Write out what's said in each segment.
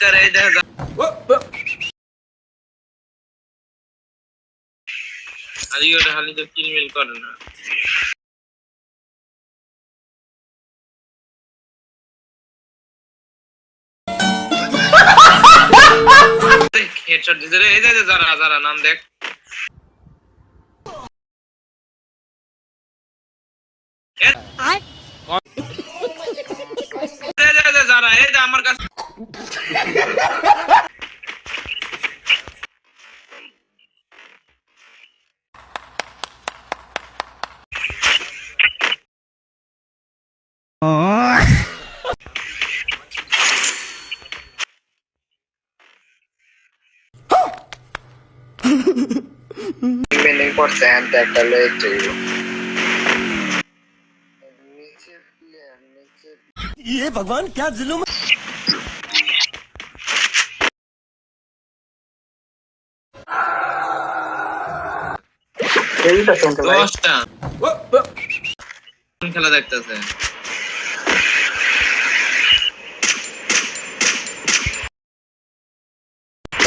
করে যা যা হালি ওটা হালি তো কিলমিল করে না হেডশট দিতে রে এই যে যারা যারা নাম দেখ এই যে, এই যে, যারা এই যে আমার কাছে Meaning for sand that allows to you. ये भगवान क्या जुलूम এইটা শুনতে ভাই। দশটা। কোন খেলা দেখতেছে?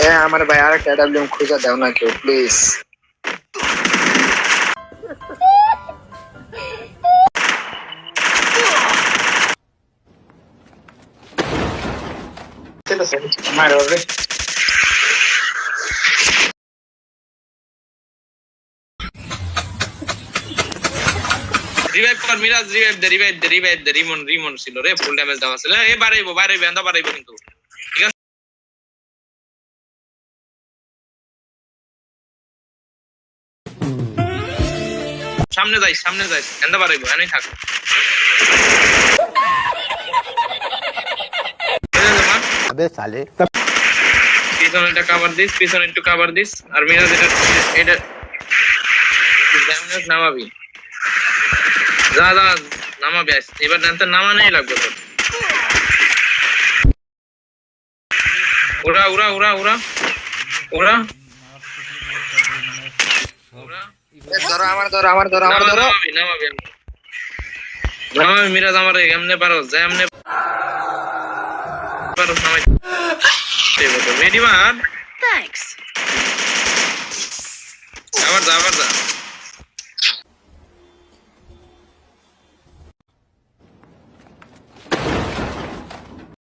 এ আমার ভাই আরেকটা ডাব্লিউএম খুঁজে দাও না কেউ প্লিজ মারো রে। রিভাইভ কর মিরাজ রিভাইভ দে রিভাইভ দে রিভাইভ দে রিমন রিমন ছিল রে ফুল ড্যামেজ দেওয়া ছিল এ বাড়াইবো বাড়াইবো এন্দা বাড়াইবো কিন্তু ঠিক আছে সামনে যাই সামনে যাই এন্দা বাড়াইবো এনেই থাক আবে সালে পিছনেটা কভার দিস পিছনে একটু কভার দিস আর মিরাজ এটা এটা ড্যামেজ নামাবি যা যা নামাবি আজ। এবার ডান্স নামানেই লাগবে তোর। উড়া উড়া উড়া উড়া। উড়া। উড়া। ধরো আমার ধরো আমার ধরো আমার নামা- ধরো। নামাবি নামাবি নামাবি মিরাজ আমার এমনে পারো যে এমনে পারো নামাই। রেডি মান Thanks. আবার যা আবার যা।